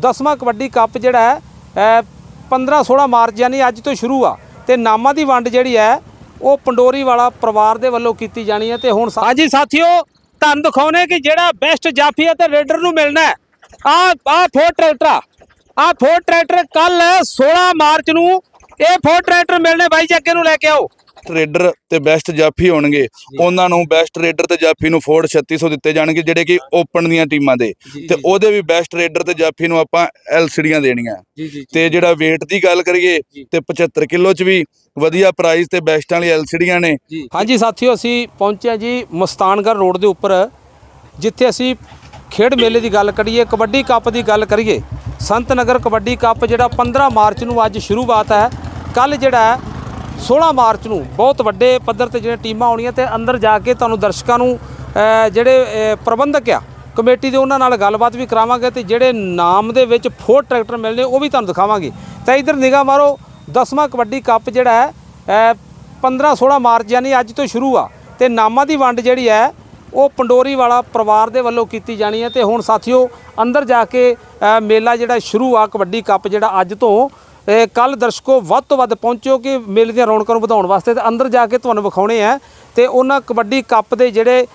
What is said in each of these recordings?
10ਵਾਂ kabaddi cup ਜਿਹੜਾ ਹੈ 15 16 March ਯਾਨੀ ਅੱਜ ਤੋਂ ਸ਼ੁਰੂ ਆ। ਤੇ ਨਾਮਾਂ ਦੀ ਵੰਡ ਜਿਹੜੀ ਹੈ, ਉਹ ਪੰਡੋਰੀ ਵਾਲਾ ਪਰਿਵਾਰ ਦੇ ਵੱਲੋਂ ਕੀਤੀ ਜਾਣੀ ਹੈ। ਤੇ ਹੁਣ ਸਾ- ਹਾਂਜੀ ਸਾਥੀਓ, ਤੁਹਾਨੂੰ ਦਿਖਾਉਣੇ ਕਿ ਜਿਹੜਾ ਬੈਸਟ ਜਾਫੀ ਹੈ ਤੇ ਰੇਡਰ ਨੂੰ ਮਿਲਣਾ ਹੈ। ਆ ਆ ਫੋਰ ਟਰੈਕਟਰ ਆ। ਆਹ ਫੋਰ ਟਰੈਕਟਰ ਕੱਲ 16 ਮਾਰਚ ਨੂੰ ਇਹ ਫੋਰ ਟਰੈਕਟਰ ਮਿਲਣੇ ਬਾਈ ਜੀ ਅੱਗੇ ਨੂੰ ਲੈ ਕੇ ਆਓ। ਰੇਡਰ ਤੇ ਬੈਸਟ ਜਾਫੀ ਹੋਣਗੇ। ਉਹਨਾਂ ਨੂੰ ਬੈਸਟ ਰੇਡਰ ਤੇ ਜਾਫੀ ਨੂੰ ਫੋਰਡ 3600 ਦਿੱਤੇ ਜਾਣਗੇ ਜਿਹੜੇ ਕਿ ਓਪਨ ਦੀਆਂ ਟੀਮਾਂ ਦੇ। ਤੇ ਉਹਦੇ ਵੀ ਬੈਸਟ ਰੇਡਰ ਤੇ ਜਾਫੀ ਨੂੰ ਆਪਾਂ ਐਲਸੀਡੀਆਂ ਦੇਣੀਆਂ। ਤੇ ਜਿਹੜਾ weight ਦੀ ਗੱਲ ਕਰੀਏ। ਤੇ 75 ਕਿਲੋ ਚ ਵੀ ਵਧੀਆ ਪ੍ਰਾਈਸ ਤੇ ਬੈਸਟਾਂ ਵਾਲੀ ਐਲਸੀਡੀਆਂ ਨੇ। ਹਾਂਜੀ ਸਾਥੀਓ ਅਸੀਂ ਪਹੁੰਚੇ ਹਾਂ ਜੀ ਮਸਤਾਨਗੜ੍ਹ ਰੋਡ ਦੇ ਉੱਪਰ। ਜਿੱਥੇ ਅਸੀਂ ਖੇਡ ਮੇਲੇ ਦੀ ਗੱਲ ਕਰੀਏ ਕਬੱਡੀ ਕੱਪ ਦੀ ਗੱਲ ਕਰੀਏ ਸੰਤ ਨਗਰ ਕਬੱਡੀ ਕੱਪ ਜਿਹੜਾ 15 ਮਾਰਚ ਨੂੰ ਅੱਜ ਸ਼ੁਰੂਆਤ ਹੈ। ਕੱਲ ਜਿਹੜਾ ਹੈ 16 ਮਾਰਚ ਨੂੰ ਬਹੁਤ ਵੱਡੇ ਪੱਧਰ ਤੇ ਜਿਹੜੇ ਟੀਮਾਂ ਆਉਣੀਆਂ ਤੇ ਅੰਦਰ ਜਾ ਕੇ ਤੁਹਾਨੂੰ ਦਰਸ਼ਕਾਂ ਨੂੰ ਜਿਹੜੇ ਪ੍ਰਬੰਧਕ ਆ ਕਮੇਟੀ ਦੇ ਉਹਨਾਂ ਨਾਲ ਗੱਲਬਾਤ ਵੀ ਕਰਾਵਾਂਗੇ ਤੇ ਜਿਹੜੇ ਨਾਮ ਦੇ ਵਿੱਚ ਫੋਰ ਟਰੈਕਟਰ ਮਿਲਣੇ ਉਹ ਵੀ ਤੁਹਾਨੂੰ ਦਿਖਾਵਾਂਗੇ। ਤਾਂ ਇਧਰ ਨਿਗਾਹ ਮਾਰੋ 10ਵਾਂ ਕਬੱਡੀ ਕੱਪ ਜਿਹੜਾ ਹੈ ਅਹ, 15 16 ਮਾਰਚ ਯਾਨੀ ਅੱਜ ਤੋਂ ਸ਼ੁਰੂ ਆ ਤੇ ਨਾਮਾਂ ਦੀ ਵੰਡ ਜਿਹੜੀ ਹੈ ਉਹ ਪੰਡੋਰੀ ਵਾਲਾ ਪਰਿਵਾਰ ਦੇ ਵੱਲੋਂ ਕੀਤੀ ਜਾਣੀ ਹੈ ਤੇ ਹੁਣ ਸਾਥੀਓ ਅੰਦਰ ਜਾ ਕੇ ਮੇਲਾ ਜਿਹੜਾ ਸ਼ੁਰੂ ਆ ਕਬੱਡੀ ਕੱਪ ਜਿਹੜਾ ਅੱਜ ਤੋਂ ਕੱਲ ਦਰਸ਼ਕੋ ਵੱਧ ਤੋਂ ਵੱਧ ਪਹੁੰਚੋ ਕਿ ਮੇਲੇ ਦੀਆਂ ਰੌਣਕਾਂ ਨੂੰ ਵਧਾਉਣ ਵਾਸਤੇ ਤੇ ਅੰਦਰ ਜਾ ਕੇ ਤੁਹਾਨੂੰ ਵਿਖਾਉਣੇ ਆ ਤੇ ਉਹਨਾਂ ਕਬੱਡੀ ਕੱਪ ਦੇ ਜਿਹੜੇ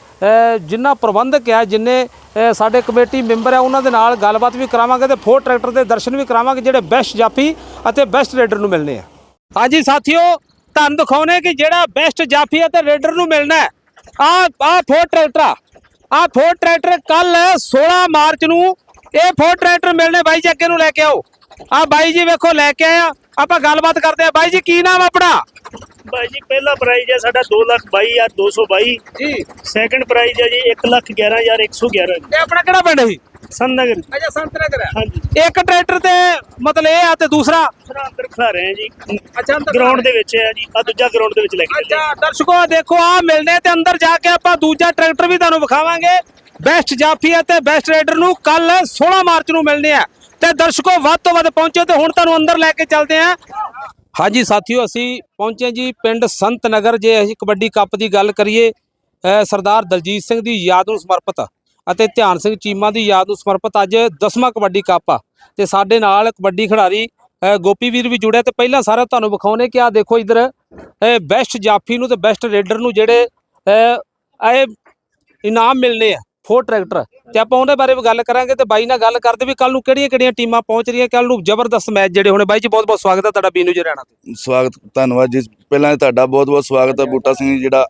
ਜਿੰਨਾ ਪ੍ਰਬੰਧਕ ਆ, ਜਿੰਨੇ ਸਾਡੇ ਕਮੇਟੀ ਮੈਂਬਰ ਆ, ਉਹਨਾਂ ਦੇ ਨਾਲ ਗੱਲਬਾਤ ਵੀ ਕਰਾਵਾਂਗੇ ਤੇ ਫੋਰ ਟਰੈਕਟਰ ਦੇ ਦਰਸ਼ਨ ਵੀ ਕਰਾਵਾਂਗੇ, ਜਿਹੜੇ ਬੈਸਟ ਜਾਫੀ ਅਤੇ ਬੈਸਟ ਰੇਡਰ ਨੂੰ ਮਿਲਣੇ ਆ। ਹਾਂਜੀ ਸਾਥੀਓ, ਤੁਹਾਨੂੰ ਦਿਖਾਉਣੇ ਕਿ ਜਿਹੜਾ ਬੈਸਟ ਜਾਫੀ ਅਤੇ ਰੇਡਰ ਨੂੰ ਮਿਲਣਾ ਹੈ, ਆ ਆ ਫੋਰ ਟਰੈਕਟਰ ਆ। ਆਹ ਫੋਰ ਟਰੈਕਟਰ ਕੱਲ 16 ਮਾਰਚ ਨੂੰ ਇਹ ਫੋਰ ਟਰੈਕਟਰ ਮਿਲਣੇ, ਬਾਈ ਜੀ ਅੱਗੇ ਨੂੰ ਲੈ ਕੇ ਆਓ। ਆ ਬਾਈ ਜੀ ਵੇਖੋ ਲੈ ਕੇ ਆਇਆ ਆਪਾਂ ਗੱਲਬਾਤ ਕਰਦੇ ਆ। ਬਾਈ ਜੀ ਕੀ ਨਾਮ ਆਪਣਾ? ਭਾਈ ਜੀ ਪਹਿਲਾ ਪ੍ਰਾਈਜ਼ ਹੈ ਸਾਡਾ 222222 ਜੀ। ਸੈਕੰਡ ਪ੍ਰਾਈਜ਼ ਹੈ ਜੀ 111111 ਤੇ ਆਪਣਾ ਕਿਹੜਾ ਪਿੰਡ ਸੀ ਸੰਨਗਰ। ਅੱਛਾ ਸੰਤ ਨਗਰ ਹੈ ਹਾਂਜੀ। ਇੱਕ ਟਰੈਕਟਰ ਤੇ ਮਤਲਬ ਇਹ ਆ ਤੇ ਦੂਸਰਾ? ਦੂਸਰਾ ਅੰਦਰ ਖੜਾ ਰਹੇ ਹਾਂ ਜੀ। ਅੱਛਾ ਅੰਦਰ ਗਰਾਊਂਡ ਦੇ ਵਿੱਚ ਹੈ ਜੀ। ਆ ਦੂਜਾ ਗਰਾਊਂਡ ਦੇ ਵਿੱਚ ਲੈ ਕੇ ਚੱਲੇ। ਅੱਛਾ ਦਰਸ਼ਕੋ ਆਹ ਦੇਖੋ ਆ ਮਿਲਨੇ ਤੇ ਅੰਦਰ ਜਾ ਕੇ ਆਪਾਂ ਦੂਜਾ ਟਰੈਕਟਰ ਵੀ ਤੁਹਾਨੂੰ ਵਿਖਾਵਾਂਗੇ। ਬੈਸਟ ਜਾਫੀ ਅਤੇ ਬੈਸਟ ਰੇਡਰ ਨੂੰ ਕੱਲ 16 ਮਾਰਚ ਨੂੰ ਮਿਲਨੇ ਆ। ਤੇ ਦਰਸ਼ਕੋ ਵੱਧ ਤੋਂ ਵੱਧ ਪਹੁੰਚੋ ਤੇ ਹੁਣ ਤੁਹਾਨੂੰ ਅੰਦਰ ਲੈ ਕੇ ਚੱਲਦੇ ਆ ਹਾਂਜੀ ਸਾਥੀਓ ਅਸੀਂ ਪਹੁੰਚੇ ਜੀ ਪਿੰਡ ਸੰਤ ਨਗਰ ਜੇ ਅਸੀਂ ਕਬੱਡੀ ਕੱਪ ਦੀ ਗੱਲ ਕਰੀਏ ਸਰਦਾਰ ਦਲਜੀਤ ਸਿੰਘ ਦੀ ਯਾਦ ਨੂੰ ਸਮਰਪਿਤ ਅਤੇ ਧਿਆਨ ਸਿੰਘ ਚੀਮਾ ਦੀ ਯਾਦ ਨੂੰ ਸਮਰਪਿਤ ਅੱਜ 10ਵਾਂ ਕਬੱਡੀ ਕੱਪ ਆ ਤੇ ਸਾਡੇ ਨਾਲ ਕਬੱਡੀ ਖਿਡਾਰੀ ਅ, ਗੋਪੀ ਵੀਰ ਵੀ ਜੁੜਿਆ ਤੇ ਪਹਿਲਾਂ ਸਾਰਾ ਤੁਹਾਨੂੰ ਵਿਖਾਉਣੇ ਕਿ ਆ ਦੇਖੋ ਇਧਰ ਬੈਸਟ ਜਾਫੀ ਨੂੰ ਤੇ ਬੈਸਟ ਰੇਡਰ ਨੂੰ ਜਿਹੜੇ ਇਹ ਇਨਾਮ ਮਿਲਨੇ ਆ। Four tractor. ਤੇ ਆਪਾਂ ਉਹਦੇ ਬਾਰੇ ਵੀ ਗੱਲ ਕਰਾਂਗੇ ਤੇ ਬਾਈ ਨਾਲ ਗੱਲ ਕਰਦੇ ਵੀ ਕੱਲ ਨੂੰ ਕਿਹੜੀਆਂ ਕਿਹੜੀਆਂ ਟੀਮਾਂ ਪਹੁੰਚ ਰਹੀਆਂ। ਕੱਲ ਨੂੰ ਜ਼ਬਰਦਸਤ ਮੈਚ ਜਿਹੜੇ ਹੋਣੇ। ਬਾਈ ਜੀ ਬਹੁਤ ਬਹੁਤ ਸਵਾਗਤ ਹੈ ਤੁਹਾਡਾ ਬੀਨੂ ਜਰਾਣਾ ਤੇ। ਸਵਾਗਤ ਧੰਨਵਾਦ ਜੀ। ਪਹਿਲਾਂ ਤੁਹਾਡਾ ਬਹੁਤ ਬਹੁਤ ਸਵਾਗਤ ਹੈ। ਬੂਟਾ ਸਿੰਘ ਜਿਹੜਾ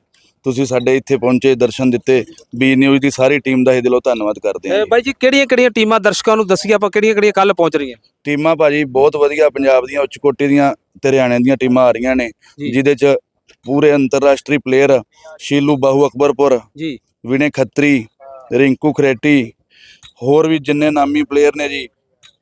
ਤੁਸੀਂ ਸਾਡੇ ਇੱਥੇ ਪਹੁੰਚੇ ਦਰਸ਼ਨ ਦਿੱਤੇ। ਬੀ ਨਿਊਜ਼ ਦੀ ਸਾਰੀ ਟੀਮ ਦਾ ਇਹ ਦਿਲੋਂ ਧੰਨਵਾਦ ਕਰਦੇ ਹਾਂ। ਬਾਈ ਜੀ ਕਿਹੜੀਆਂ ਕਿਹੜੀਆਂ ਟੀਮਾਂ ਦਰਸ਼ਕਾਂ ਨੂੰ ਦੱਸੀਏ ਆਪਾਂ ਕਿਹੜੀਆਂ ਕਿਹੜੀਆਂ ਕੱਲ ਪਹੁੰਚ ਰਹੀਆਂ? ਟੀਮਾਂ ਭਾਜੀ ਬਹੁਤ ਵਧੀਆ ਪੰਜਾਬ ਦੀਆਂ ਉੱਚ ਕੋਟੀ ਦੀਆਂ ਤੇ ਹਰਿਆਣੇ ਦੀਆਂ ਟੀਮਾਂ ਆ ਰਹੀਆਂ ਨੇ। ਜਿਹਦੇ ਚ ਪੂਰੇ ਅੰਤਰਰਾਸ਼ਟਰੀ ਪਲੇਅਰ ਸ਼ੀਲੂ ਬਾਹੂ ਅਕਬਰਪੁਰ ਜੀ। ਵਿਨੇ ਖੱਤਰੀ ਰਿੰਕੂ ਖਰੇਟੀ ਹੋਰ ਵੀ ਜਿੰਨੇ ਨਾਮੀ ਪਲੇਅਰ ਨੇ ਜੀ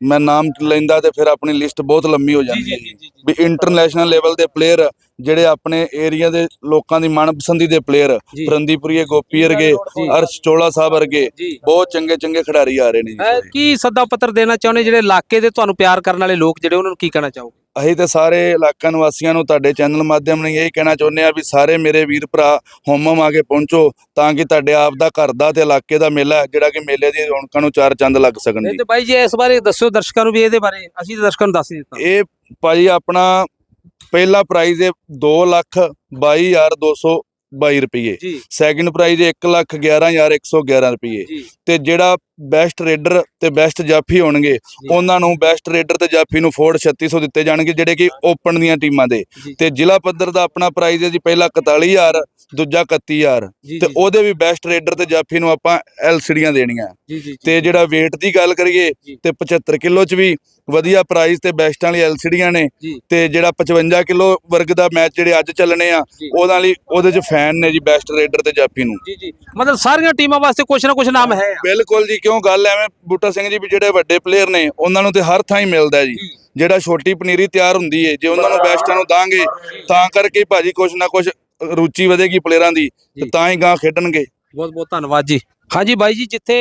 ਮੈਂ ਨਾਮ ਲੈਂਦਾ ਤੇ ਫਿਰ ਆਪਣੀ ਲਿਸਟ ਬਹੁਤ ਲੰਮੀ ਹੋ ਜਾਂਦੀ ਹੈ। ਵੀ ਇੰਟਰਨੈਸ਼ਨਲ ਲੈਵਲ ਦੇ ਪਲੇਅਰ ਜਿਹੜੇ ਆਪਣੇ ਏਰੀਆ ਦੇ ਲੋਕਾਂ ਦੀ ਮਨਪਸੰਦੀ ਦੇ ਪਲੇਅਰ ਜੀ। ਫਰੰਦੀਪੁਰੀਏ ਗੋਪੀ ਵਰਗੇ। ਅਰਸ਼ ਚੋਲਾ ਸਾਹਿਬ ਵਰਗੇ ਬਹੁਤ ਚੰਗੇ ਚੰਗੇ ਖਿਡਾਰੀ ਆ ਰਹੇ ਨੇ ਜੀ। ਕੀ ਸੱਦਾ ਪੱਤਰ ਦੇਣਾ ਚਾਹੁੰਦੇ ਜਿਹੜੇ ਇਲਾਕੇ ਦੇ ਤੁਹਾਨੂੰ ਪਿਆਰ ਕਰਨ ਵਾਲੇ ਲੋਕ ਜਿਹੜੇ ਉਹਨਾਂ ਨੂੰ ਕੀ ਕਹਿਣਾ ਚਾਹੋਗੇ ਅਸੀਂ ਤੇ ਸਾਰੇ ਇਲਾਕਾ ਨਿਵਾਸੀਆਂ ਨੂੰ ਤੁਹਾਡੇ ਚੈਨਲ ਮਾਧਿਅਮ ਨਾਲ ਇਹ ਕਹਿਣਾ ਚਾਹੁੰਦੇ ਆ ਵੀ ਸਾਰੇ ਮੇਰੇ ਵੀਰ ਭਰਾ ਹੋਮਮ ਆ ਕੇ ਪਹੁੰਚੋ ਤਾਂ ਕਿ ਤੁਹਾਡੇ ਆਪ ਦਾ ਘਰ ਦਾ ਤੇ ਇਲਾਕੇ ਦਾ ਮੇਲਾ ਜਿਹੜਾ ਕਿ ਮੇਲੇ ਦੀ ਰੌਣਕਾਂ ਨੂੰ ਚਾਰ ਚੰਦ ਲੱਗ ਸਕਣ ਜੀ ਤੇ ਬਾਈ ਜੀ ਇਸ ਬਾਰੇ ਦੱਸਿਓ ਦਰਸ਼ਕਾਂ ਨੂੰ ਵੀ ਇਹਦੇ ਬਾਰੇ ਅਸੀਂ ਤਾਂ ਦਰਸ਼ਕਾਂ ਨੂੰ ਦੱਸ ਦਿੱਤਾ ਇਹ ਭਾਜੀ ਆਪਣਾ ਪਹਿਲਾ ਪ੍ਰਾਈਜ਼ ਹੈ 2 ਲੱਖ 22222 ਰੁਪਏ ਸੈਕਿੰਡ ਪ੍ਰਾਈਜ਼ ਹੈ 1 ਲੱਖ 11111 ਰੁਪਏ ਤੇ ਜਿਹੜਾ ਬੈਸਟ ਰੇਡਰ ਤੇ ਬੈਸਟ ਜਾਫੀ ਹੋਣਗੇ। ਉਹਨਾਂ ਨੂੰ ਬੈਸਟ ਰੇਡਰ ਤੇ ਜਾਫੀ ਨੂੰ ਫੋਰਡ 3600 ਦਿੱਤੇ ਜਾਣਗੇ ਜਿਹੜੇ ਕਿ ਓਪਨ ਦੀਆਂ ਟੀਮਾਂ ਦੇ। ਤੇ ਜ਼ਿਲ੍ਹਾ ਪੱਧਰ ਦਾ ਆਪਣਾ ਪ੍ਰਾਈਜ਼ ਹੈ ਜੀ ਪਹਿਲਾ 41000 ਦੂਜਾ 31000 ਜੀ ਤੇ ਉਹਦੇ ਵੀ ਬੈਸਟ ਰੇਡਰ ਤੇ ਜਾਫੀ ਨੂੰ ਆਪਾਂ ਐਲਸੀਡੀਆਂ ਦੇਣੀਆਂ। ਤੇ ਜਿਹੜਾ weight ਦੀ ਗੱਲ ਕਰੀਏ। ਤੇ 75 ਕਿਲੋ ਚ ਵੀ ਵਧੀਆ ਪ੍ਰਾਈਸ ਤੇ ਬੈਸਟਾਂ ਵਾਲੀ ਐਲਸੀਡੀਆਂ ਨੇ। ਤੇ ਜਿਹੜਾ 55 ਕਿਲੋ ਵਰਗ ਦਾ ਮੈਚ ਜਿਹੜੇ ਅੱਜ ਚੱਲਣੇ ਆ। ਉਹਦਾਂ ਲਈ ਉਹਦੇ ਚ ਫੈਨ ਨੇ ਜੀ ਬੈਸਟ ਰੇਡਰ ਤੇ ਜਾਫੀ ਨੂੰ। ਜੀ ਜੀ। ਮਤਲਬ ਸਾਰੀਆਂ ਟੀਮਾਂ ਵਾਸਤੇ ਕੁਛ ਨਾ ਕੁਛ ਨਾਮ ਹੈ। ਬਿਲਕੁਲ ਜੀ ਕਿਉਂ ਗੱਲ ਐਵੇਂ ਬੂਟਾ ਸਿੰਘ ਜੀ ਵੀ ਜਿਹੜੇ ਵੱਡੇ ਪਲੇਅਰ ਨੇ ਉਹਨਾਂ ਨੂੰ ਤੇ ਹਰ ਥਾਂ ਹੀ ਮਿਲਦਾ ਜੀ। ਜਿਹੜਾ ਛੋਟੀ ਪਨੀਰੀ ਤਿਆਰ ਹੁੰਦੀ ਏ ਜੇ ਉਹਨਾਂ ਨੂੰ ਬੈਸਟਾਂ ਨੂੰ ਦਾਂਗੇ ਤਾਂ ਕਰਕੇ ਭਾਜੀ ਕੁਛ ਨਾ ਕੁਛ ਰੁਚੀ ਵਧੇਗੀ ਪਲੇਅਰਾਂ ਦੀ ਤੇ। ਤਾਂ ਹੀ ਗਾਂ ਖੇਡਣਗੇ। ਬਹੁਤ ਬਹੁਤ ਧੰਨਵਾਦ ਜੀ। ਹਾਂਜੀ ਬਾਈ ਜੀ ਜਿੱਥੇ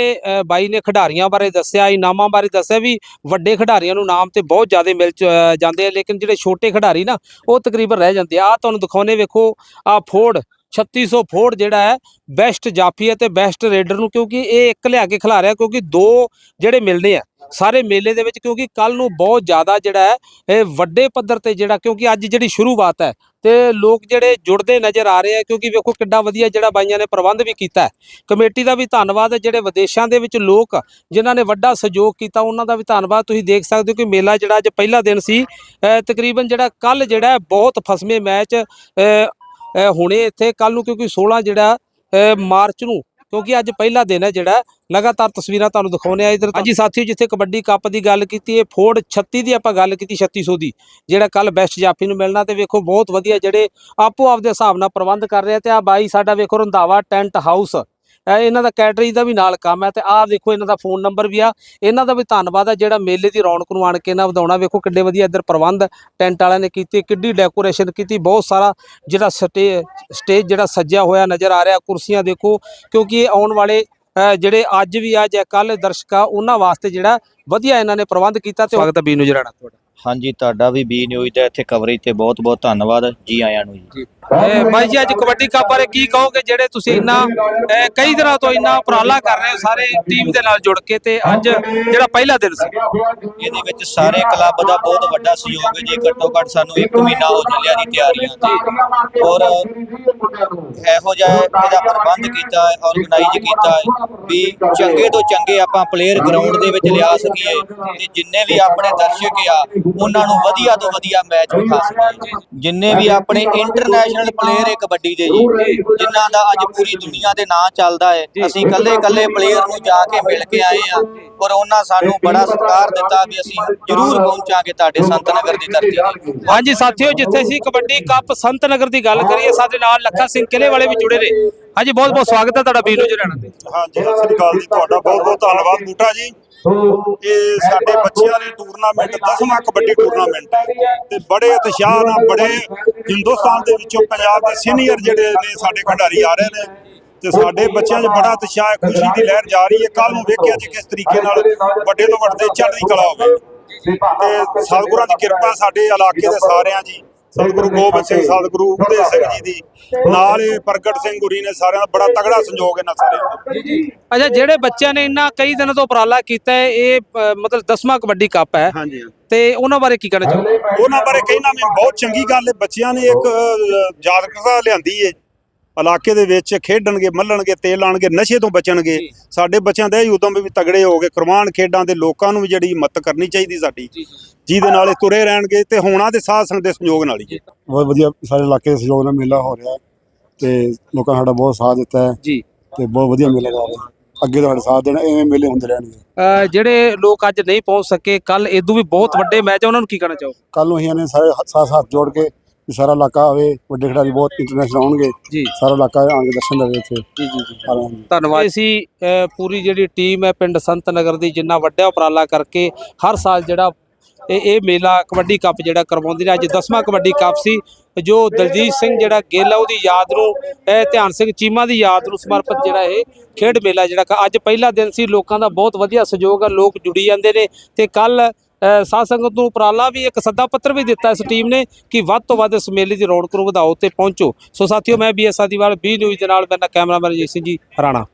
ਬਾਈ ਨੇ ਖਿਡਾਰੀਆਂ ਬਾਰੇ ਦੱਸਿਆ ਇਨਾਮਾਂ ਬਾਰੇ ਦੱਸਿਆ ਵੀ ਵੱਡੇ ਖਿਡਾਰੀਆਂ ਨੂੰ ਨਾਮ ਤੇ ਬਹੁਤ ਜ਼ਿਆਦਾ ਮਿਲ ਜਾਂਦੇ ਆ ਲੇਕਿਨ ਜਿਹੜੇ ਛੋਟੇ ਖਿਡਾਰੀ ਨਾ ਉਹ ਤਕਰੀਬਨ ਰਹਿ ਜਾਂਦੇ ਆ। ਤੁਹਾਨੂੰ ਦਿਖਾਉਨੇ ਵੇਖੋ ਆ ਫੋਰਡ 3600 ਫੋਰਡ ਜਿਹੜਾ ਹੈ ਬੈਸਟ ਜਾਫੀ ਹੈ ਤੇ ਬੈਸਟ ਰੇਡਰ ਨੂੰ ਕਿਉਂਕਿ ਇਹ ਇੱਕ ਲਿਆ ਕੇ ਖਿਲਾ ਰਿਹਾ ਕਿਉਂਕਿ ਦੋ ਜਿਹੜੇ ਮਿਲਨੇ ਆ, ਸਾਰੇ ਮੇਲੇ ਦੇ ਵਿੱਚ ਕਿਉਂਕਿ ਕੱਲ ਨੂੰ ਬਹੁਤ ਜ਼ਿਆਦਾ ਜਿਹੜਾ ਹੈ, ਇਹ ਵੱਡੇ ਪੱਧਰ ਤੇ ਜਿਹੜਾ ਕਿਉਂਕਿ ਅੱਜ ਜਿਹੜੀ ਸ਼ੁਰੂਆਤ ਹੈ ਤੇ ਲੋਕ ਜਿਹੜੇ ਜੁੜਦੇ ਨਜ਼ਰ ਆ ਰਹੇ ਆ ਕਿਉਂਕਿ ਵੇਖੋ ਕਿੱਡਾ ਵਧੀਆ ਜਿਹੜਾ ਬਾਈਆਂ ਨੇ ਪ੍ਰਬੰਧ ਵੀ ਕੀਤਾ ਕਮੇਟੀ ਦਾ ਵੀ ਧੰਨਵਾਦ ਹੈ, ਜਿਹੜੇ ਵਿਦੇਸ਼ਾਂ ਦੇ ਵਿੱਚ ਲੋਕ ਜਿਨ੍ਹਾਂ ਨੇ ਵੱਡਾ ਸਹਿਯੋਗ ਕੀਤਾ, ਉਹਨਾਂ ਦਾ ਵੀ ਧੰਨਵਾਦ। ਤੁਸੀਂ ਦੇਖ ਸਕਦੇ ਹੋ ਕਿ ਮੇਲਾ ਜਿਹੜਾ ਅੱਜ ਪਹਿਲਾ ਦਿਨ ਸੀ ਤਕਰੀਬਨ ਜਿਹੜਾ ਕੱਲ ਜਿਹੜਾ ਬਹੁਤ ਫਸਵੇਂ ਮੈਚ ਹੁਣੇ ਇੱਥੇ ਕੱਲ ਨੂੰ ਕਿਉਂਕਿ 16 ਜਿਹੜਾ ਮਾਰਚ ਨੂੰ, ਕਿਉਂਕਿ ਅੱਜ ਪਹਿਲਾ ਦਿਨ ਹੈ ਜਿਹੜਾ, ਲਗਾਤਾਰ ਤਸਵੀਰਾਂ ਤੁਹਾਨੂੰ ਦਿਖਾਉਣੇ ਆ ਇਧਰ ਹਾਂਜੀ, ਸਾਥੀਓ, ਜਿੱਥੇ ਕਬੱਡੀ ਕੱਪ ਦੀ ਗੱਲ ਕੀਤੀ ਹੈ ਫੋਰਡ 36 ਦੀ ਆਪਾਂ ਗੱਲ ਕੀਤੀ 3600 ਦੀ, ਜਿਹੜਾ ਕੱਲ ਬੈਸਟ ਜਾਫੀ ਨੂੰ ਮਿਲਣਾ ਤੇ ਵੇਖੋ ਬਹੁਤ ਵਧੀਆ ਜਿਹੜੇ ਆਪੋ ਆਪ ਦੇ ਹਿਸਾਬ ਨਾਲ ਪ੍ਰਬੰਧ ਕਰ ਰਹੇ ਆ ਤੇ ਆ ਬਾਈ ਸਾਡਾ ਵੇਖੋ ਰੰਧਾਵਾ ਟੈਂਟ ਹਾਊਸ। ਇਹਨਾਂ ਦਾ ਕੈਟਰੀ ਦਾ ਵੀ ਨਾਲ ਕੰਮ ਹੈ ਤੇ ਆਹ ਦੇਖੋ ਇਹਨਾਂ ਦਾ ਫੋਨ ਨੰਬਰ ਵੀ ਆ। ਇਹਨਾਂ ਦਾ ਵੀ ਧੰਨਵਾਦ ਆ ਜਿਹੜਾ ਮੇਲੇ ਦੀ ਰੌਣਕ ਨੂੰ ਆਣ ਕੇ ਇਹਨਾਂ ਵਧਾਉਣਾ। ਵੇਖੋ ਕਿੱਡੇ ਵਧੀਆ ਇੱਧਰ ਪ੍ਰਬੰਧ ਟੈਂਟ ਵਾਲਿਆਂ ਨੇ ਕੀਤੇ, ਕਿੱਡੀ ਡੈਕੋਰੇਸ਼ਨ ਕੀਤੀ, ਬਹੁਤ ਸਾਰਾ ਜਿਹੜਾ ਸਟੇ ਸਟੇਜ ਜਿਹੜਾ ਸੱਜਿਆ ਹੋਇਆ ਨਜ਼ਰ ਆ ਰਿਹਾ ਕੁਰਸੀਆਂ ਦੇਖੋ, ਕਿਉਂਕਿ ਇਹ ਆਉਣ ਵਾਲੇ ਜਿਹੜੇ ਅੱਜ ਵੀ ਆ ਜਾਂ ਕੱਲ ਦਰਸ਼ਕਾਂ, ਉਹਨਾਂ ਵਾਸਤੇ ਜਿਹੜਾ ਵਧੀਆ ਇਹਨਾਂ ਨੇ ਪ੍ਰਬੰਧ ਕੀਤਾ ਤੇ ਸਵਾਗਤ ਹੈ ਬੀਨੂ ਜਰਾਣਾ ਤੁਹਾਡਾ। ਹਾਂਜੀ ਤੁਹਾਡਾ ਵੀ ਬੀ ਨਿਊਜ਼ ਦਾ ਇੱਥੇ ਕਵਰੇਜ ਤੇ ਬਹੁਤ ਬਹੁਤ ਧੰਨਵਾਦ। ਜੀ ਆਇਆਂ ਨੂੰ ਜੀ। ਬਾਈ ਜੀ ਅੱਜ ਕਬੱਡੀ ਕੱਪ ਬਾਰੇ ਕੀ ਕਹੋਗੇ? ਜਿਹੜੇ ਤੁਸੀਂ ਇੰਨਾ ਅਹ, ਕਈ ਦਿਨਾਂ ਤੋਂ ਇੰਨਾ ਉਪਰਾਲਾ ਕਰ ਰਹੇ ਹੋ ਸਾਰੇ ਟੀਮ ਦੇ ਨਾਲ ਜੁੜ ਕੇ ਤੇ ਅੱਜ ਜਿਹੜਾ ਪਹਿਲਾ ਦਿਨ ਸੀ। ਇਹਦੇ ਵਿੱਚ ਸਾਰੇ ਕਲੱਬ ਦਾ ਬਹੁਤ ਵੱਡਾ ਸਹਿਯੋਗ ਹੈ। ਜੀ ਘੱਟੋ ਘੱਟ ਸਾਨੂੰ 1 ਮਹੀਨਾ ਹੋ ਚੱਲਿਆ ਦੀ ਤਿਆਰੀਆਂ ਤੇ ਔਰ ਇਹੋ ਜਿਹਾ ਇਹਦਾ ਪ੍ਰਬੰਧ ਕੀਤਾ ਹੈ ਆਰਗੇਨਾਈਜ਼ ਕੀਤਾ ਹੈ ਵੀ ਚੰਗੇ ਤੋਂ ਚੰਗੇ ਆਪਾਂ ਪਲੇਅਰ ਗਰਾਊਂਡ ਦੇ ਵਿੱਚ ਲਿਆ ਸਕੀਏ ਤੇ ਜਿੰਨੇ ਵੀ ਆਪਣੇ ਦਰਸ਼ਕ ਆ ਉਹਨਾਂ ਨੂੰ ਵਧੀਆ ਤੋਂ ਵਧੀਆ ਮੈਚ ਵਿਖਾ ਸਕੀਏ ਜਿੰਨੇ ਵੀ ਆਪਣੇ ਇੰਟਰਨੈਸ਼ਨਲ ਪਲੇਅਰ ਹੈ ਕਬੱਡੀ ਦੇ ਜੀ ਜਿਨ੍ਹਾਂ ਦਾ ਅੱਜ ਪੂਰੀ ਦੁਨੀਆ ਦੇ ਨਾਂ ਚੱਲਦਾ ਹੈ ਅਸੀਂ ਕੱਲੇ ਕੱਲੇ ਪਲੇਅਰ ਨੂੰ ਜਾ ਕੇ ਮਿਲ ਕੇ ਆਏ ਆ ਔਰ ਉਹਨਾਂ ਸਾਨੂੰ ਬੜਾ ਸਤਿਕਾਰ ਦਿੱਤਾ ਵੀ ਅਸੀਂ ਜ਼ਰੂਰ ਪਹੁੰਚਾਂਗੇ ਤੁਹਾਡੇ ਸੰਤ ਨਗਰ ਦੀ ਧਰਤੀ ਤੇ। ਹਾਂਜੀ ਸਾਥੀਓ ਜਿੱਥੇ ਸੀ ਕਬੱਡੀ ਕੱਪ ਸੰਤ ਨਗਰ ਦੀ ਗੱਲ ਕਰੀਏ ਸਾਡੇ ਨਾਲ ਲੱਖਾ ਸਿੰਘ ਕਿਲੇ ਵਾਲੇ ਵੀ ਜੁੜੇ ਨੇ। ਹਾਂਜੀ ਬਹੁਤ ਬਹੁਤ ਸਵਾਗਤ ਹੈ ਤੁਹਾਡਾ ਬੀਨੂ ਜਰਾਣਾ ਤੇ ਹਾਂਜੀ ਸਤਿ ਸ੍ਰੀ ਅਕਾਲ ਜੀ। ਤੁਹਾਡਾ ਬਹੁਤ ਬਹੁਤ ਧੰਨਵਾਦ ਬੂਟਾ ਜੀ। ਇਹ ਸਾਡੇ ਬੱਚਿਆਂ ਦੇ ਟੂਰਨਾਮੈਂਟ 10ਵਾਂ ਕਬੱਡੀ ਟੂਰਨਾਮੈਂਟ ਹੈ ਤੇ ਬੜੇ ਉਤਸ਼ਾਹ ਨਾਲ ਬੜੇ ਹਿੰਦੁਸਤਾਨ ਦੇ ਵਿੱਚੋਂ ਪੰਜਾਬ ਦੇ ਸੀਨੀਅਰ ਜਿਹੜੇ ਨੇ ਸਾਡੇ ਖਿਡਾਰੀ ਆ ਰਹੇ ਨੇ। ਤੇ ਸਾਡੇ ਬੱਚਿਆਂ 'ਚ ਬੜਾ ਉਤਸ਼ਾਹ ਹੈ ਖੁਸ਼ੀ ਦੀ ਲਹਿਰ ਜਾ ਰਹੀ ਹੈ। ਕੱਲ ਨੂੰ ਵੇਖਿਆ ਜੀ ਕਿਸ ਤਰੀਕੇ ਨਾਲ ਵੱਡੇ ਤੋਂ ਵੱਡੇ ਚੜ੍ਹਦੀ ਕਲਾ ਹੋਵੇ। ਤੇ ਸਤਿਗੁਰਾਂ ਦੀ ਕਿਰਪਾ ਸਾਡੇ ਇਲਾਕੇ ਦੇ ਸਾਰਿਆਂ ਜੀ ਸਤਿਗੁਰੂ ਗੋਬਿੰਦ ਸਿੰਘ ਸਤਿਗੁਰੂ ਉਦੇ ਸਿੰਘ ਜੀ ਦੀ। ਨਾਲ ਇਹ ਪ੍ਰਗਟ ਸਿੰਘ ਗੁਰੀ ਨੇ ਸਾਰਿਆਂ ਦਾ ਬੜਾ ਤਗੜਾ ਸੰਯੋਗ ਇਹਨਾਂ ਸਾਰਿਆਂ ਦਾ। ਅੱਛਾ ਜਿਹੜੇ ਬੱਚਿਆਂ ਨੇ ਇੰਨਾ ਕਈ ਦਿਨਾਂ ਤੋਂ ਉਪਰਾਲਾ ਕੀਤਾ ਹੈ ਇਹ ਮਤਲਬ 10ਵਾਂ ਕਬੱਡੀ ਕੱਪ ਹੈ। ਹਾਂਜੀ ਤੇ ਉਹਨਾਂ ਬਾਰੇ ਕੀ ਕਹਿਣਾ ਚਾਹੋਗੇ? ਉਹਨਾਂ ਬਾਰੇ ਕਹਿਣਾ ਮੈਂ ਬਹੁਤ ਚੰਗੀ ਗੱਲ ਹੈ ਬੱਚਿਆਂ ਨੇ ਇੱਕ ਜਾਗਰੂਕਤਾ ਲਿਆਂਦੀ ਏ। ਇਲਾਕੇ ਦੇ ਵਿੱਚ ਖੇਡਣਗੇ ਮੱਲਣਗੇ ਤੇਲ ਲਾਣਗੇ ਨਸ਼ੇ ਤੋਂ ਬਚਣਗੇ। ਸਾਡੇ ਬੱਚਿਆਂ ਦਾ ਇਹ ਉਦਮ ਵੀ ਤਗੜੇ ਹੋ ਗਏ। ਕੁਰਬਾਨ ਖੇਡਾਂ ਦੇ ਲੋਕਾਂ ਨੂੰ ਵੀ ਜਿਹੜੀ ਹਿੰਮਤ ਕਰਨੀ ਚਾਹੀਦੀ ਸਾਡੀ। ਜਿਹਦੇ ਨਾਲ ਇਹ ਤੁਰੇ ਰਹਿਣਗੇ ਤੇ ਹੋਣਾ ਦੇ ਸਾਧ ਸੰਗਤ ਦੇ ਸੰਯੋਗ ਨਾਲ ਹੀ। ਬਹੁਤ ਵਧੀਆ ਸਾਰੇ ਇਲਾਕੇ ਦੇ ਸਹਿਯੋਗ ਨਾਲ ਮੇਲਾ ਹੋ ਰਿਹਾ ਤੇ ਲੋਕਾਂ ਨੇ ਸਾਡਾ ਬਹੁਤ ਸਾਥ ਦਿੱਤਾ ਹੈ ਜੀ। ਤੇ ਬਹੁਤ ਵਧੀਆ ਮੇਲਾ ਕਰ ਰਹੇ ਅੱਗੇ ਤੁਹਾਡਾ ਸਾਥ ਦੇਣਾ ਐਵੇਂ ਮੇਲੇ ਹੁੰਦੇ ਰਹਿਣਗੇ। ਜਿਹੜੇ ਲੋਕ ਅੱਜ ਨਹੀਂ ਪਹੁੰਚ ਸਕੇ ਕੱਲ ਇਦੋਂ ਵੀ ਬਹੁਤ ਵੱਡੇ ਮੈਚ ਆ ਉਹਨਾਂ ਨੂੰ ਕੀ ਕਹਿਣਾ ਚਾਹੋ ਕੱਲ ਨੂੰ ਅਸੀਂ ਨੇ ਸਾਰੇ ਸਾਥ ਸਾਥ ਜੋੜ ਕੇ ਵੀ ਸਾਰਾ ਇਲਾਕਾ ਆਵੇ ਵੱਡੇ ਖਿਡਾਰੀ ਬਹੁਤ ਇੰਟਰਨੈਸ਼ਨਲ ਆਉਣਗੇ ਜੀ। ਸਾਰਾ ਇਲਾਕਾ ਆਣ ਕੇ ਦਰਸ਼ਨ ਦੇਵੇ ਇੱਥੇ। ਜੀ ਜੀ ਜੀ ਧੰਨਵਾਦ। ਅਸੀਂ ਪੂਰੀ ਜਿਹੜੀ ਟੀਮ ਹੈ ਪਿੰਡ ਸੰਤ ਨਗਰ ਦੀ ਜਿੰਨਾ ਵੱਡਾ ਉਪਰਾਲਾ ਕਰਕੇ ਹਰ ਸਾਲ ਜਿਹੜਾ ਇਹ ਇਹ ਮੇਲਾ ਕਬੱਡੀ ਕੱਪ ਜਿਹੜਾ ਕਰਵਾਉਂਦੀ ਨੇ ਅੱਜ 10ਵਾਂ ਕਬੱਡੀ ਕੱਪ ਸੀ ਜੋ ਦਲਜੀਤ ਸਿੰਘ ਜਿਹੜਾ ਗਿੱਲ ਆ ਉਹਦੀ ਯਾਦ ਨੂੰ ਇਹ ਧਿਆਨ ਸਿੰਘ ਚੀਮਾ ਦੀ ਯਾਦ ਨੂੰ ਸਮਰਪਿਤ ਜਿਹੜਾ ਇਹ ਖੇਡ ਮੇਲਾ ਜਿਹੜਾ ਕ- ਅੱਜ ਪਹਿਲਾ ਦਿਨ ਸੀ ਲੋਕਾਂ ਦਾ ਬਹੁਤ ਵਧੀਆ ਸਹਿਯੋਗ ਆ ਲੋਕ ਜੁੜੀ ਜਾਂਦੇ ਨੇ ਤੇ ਕੱਲ ਸਾਧ ਸੰਗਤ ਨੂੰ ਉਪਰਾਲਾ ਵੀ ਇੱਕ ਸੱਦਾ ਪੱਤਰ ਵੀ ਦਿੱਤਾ ਇਸ ਟੀਮ ਨੇ ਕਿ ਵੱਧ ਤੋਂ ਵੱਧ ਇਸ ਮੇਲੇ ਦੀ ਰੌਣਕ ਨੂੰ ਵਧਾਓ ਤੇ ਪਹੁੰਚੋ। ਸੋ ਸਾਥੀਓ, ਮੈਂ ਬੀਐਸ ਆਦੀਵਾਲ, ਬੀ ਨਿਊਜ਼ ਦੇ ਨਾਲ ਮੇਰਾ ਕੈਮਰਾਮੈਨ ਜੀ ਸਿੰਘ ਜੀ ਹਰਾਣਾ